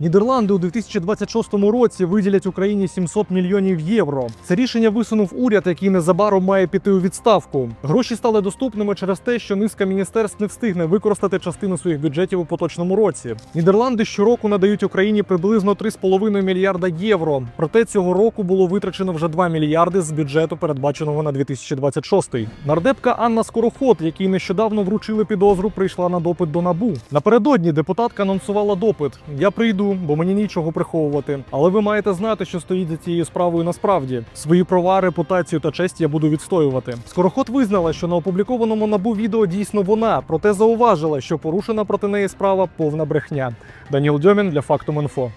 Нідерланди у 2026 році виділять Україні 700 мільйонів євро. Це рішення висунув уряд, який незабаром має піти у відставку. Гроші стали доступними через те, що низка міністерств не встигне використати частину своїх бюджетів у поточному році. Нідерланди щороку надають Україні приблизно 3,5 мільярда євро. Проте цього року було витрачено вже 2 мільярди з бюджету, передбаченого на 2026. Нардепка Анна Скороход, якій нещодавно вручили підозру, прийшла на допит до набу. Напередодні депутатка анонсувала допит. Я прийду, бо мені нічого приховувати. Але ви маєте знати, що стоїть за цією справою насправді. Свої права, репутацію та честь я буду відстоювати. Скороход визнала, що на опублікованому набу відео дійсно вона, проте зауважила, що порушена проти неї справа повна брехня. Даніл Дьомін для Фактум Інфо.